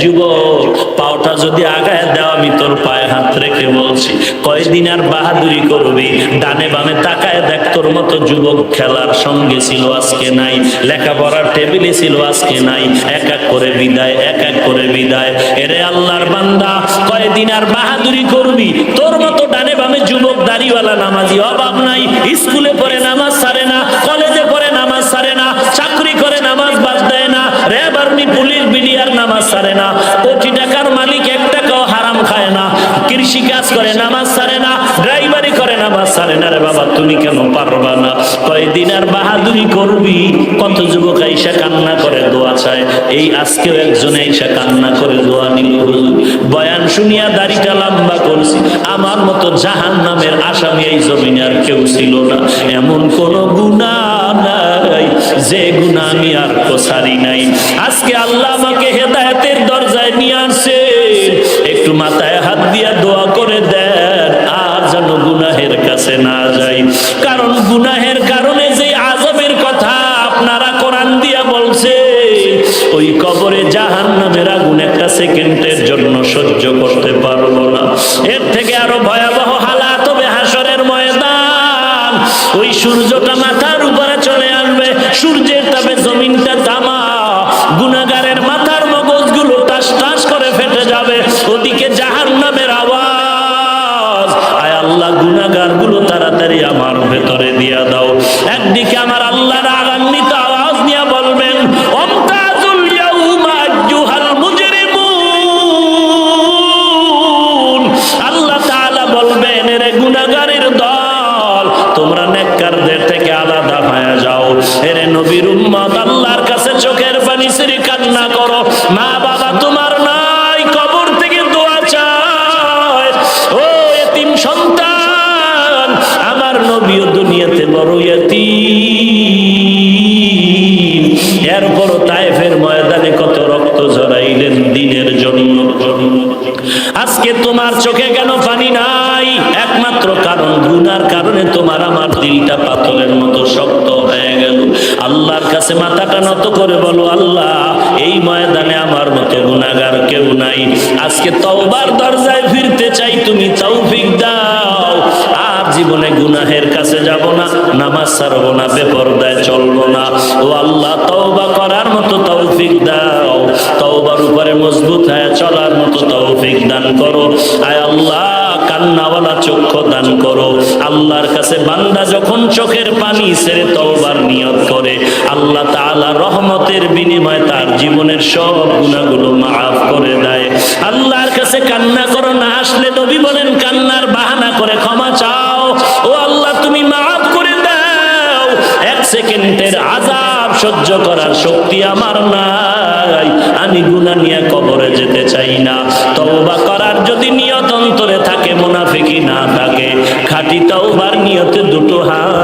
যুবক, পাওটা যদি আগায় আমি তোর পায়ে হাত রেখে বলছি। আর বাহাদুরি করবি? ডানে বামে তাকায় দেখ, তোর মতো যুবক খেলার সঙ্গে ছিল আজকে নাই, লেখাপড়ার টেবিলে ছিল আজকে নাই। এক এক করে বিদায়, এক এক করে বিদায়। এরে আল্লাহর বান্দা আর বাহাদুরি করবি? তোর মতো ডানে বামে যুবক, দাড়িওয়ালা, নামাজি অভাব নাই। স্কুলে পড়ে নামাজ সারে না কাজ করে, নামাজ সারে না ড্রাইভারি করে, নামাজ সারে না রে বাবা, তুমি কেন পারবা না? কয়দিন আর বাহাদুরি করবি, কত যুবক আইসা কান্না করে দোয়া চায়, এই আজকেও একজন আইসা কান্না করে দোয়া নিল বয়ান শুনিয়া দাড়িটা লম্বা করছি, আমার মতো জাহান নামের আসামি এই জমিনে আর কেউ ছিল না। এমন কোন গুণা নাই, যে গুণা আমি আর কোসারি নাই। আজকে আল্লাহ আমাকে হেদায়েতের দরজায় নিয়ে আসে একটু মাথায় হাত দিয়া কারণ গুনাহের কারণে যে আজবের কথা আপনারা কোরআন দিয়া বলছে, ওই কবরে জাহান নামের আগুন একটা সেকেন্ডের জন্য সহ্য করতে পারব না। এর থেকে আরও ভয়াবহ হালাত হবে হাসরের ময়দান। ওই সূর্যটা মাথার নবীর উম্মত আল্লাহর কাছে চোখের পানি কান্না করো। মা বাবা তোমার নাই, কবর থেকে দোয়া চায়। ও এতিম সন্তান, আমার নবীও দুনিয়াতে বড় এতিম। এরপরও তায়েফের ময়দানে কত রক্ত ঝরাইলেন দিনের জন্য। আজকে তোমার চোখে কেন পানি নাই? একমাত্র কারণ, গুনার কারণে তোমার আমার দিলটা পাথরের মতো শক্ত আল্লাহর কাছে মাথাটা নত করে বলো, আল্লাহ, এই ময়দানে আমার মতো গুনাগার কেউ নাই। আজকে তওবার দরজায় ফিরতে চাই, তুমি তৌফিক দাও। আর জীবনে গুনাহের কাছে যাব না, নামাজ ছাড়বো না, বেপরদায় চলবো না। ও আল্লাহ, তওবা করার মতো তৌফিক দাও। তওবার উপরে মজবুত হয়ে চলার মতো তৌফিক দান করো। আয় আল্লাহ কান্নাওয়ালা চক্ষু দান করো। আল্লাহর কাছে বান্দা যখন চোখের পানি ছেড়ে তওবার নিয়ত করে, আল্লাহ তাআলা রহমতের বিনিময়ে তার জীবনের সব গুনাহগুলো মাফ করে দেয়। আল্লাহর কাছে কান্না করো না, আসলে নবী বলেন, কান্নার বাহানা করে ক্ষমা চাও। ও আল্লাহ, তুমি মাফ করে দাও। এক সেকেন্ডের আজাব সহ্য করার শক্তি আমার নাই। আমি গুনাহ নিয়ে না থাকে খাটি তাও তাওবার নিয়ত দুটো হাত।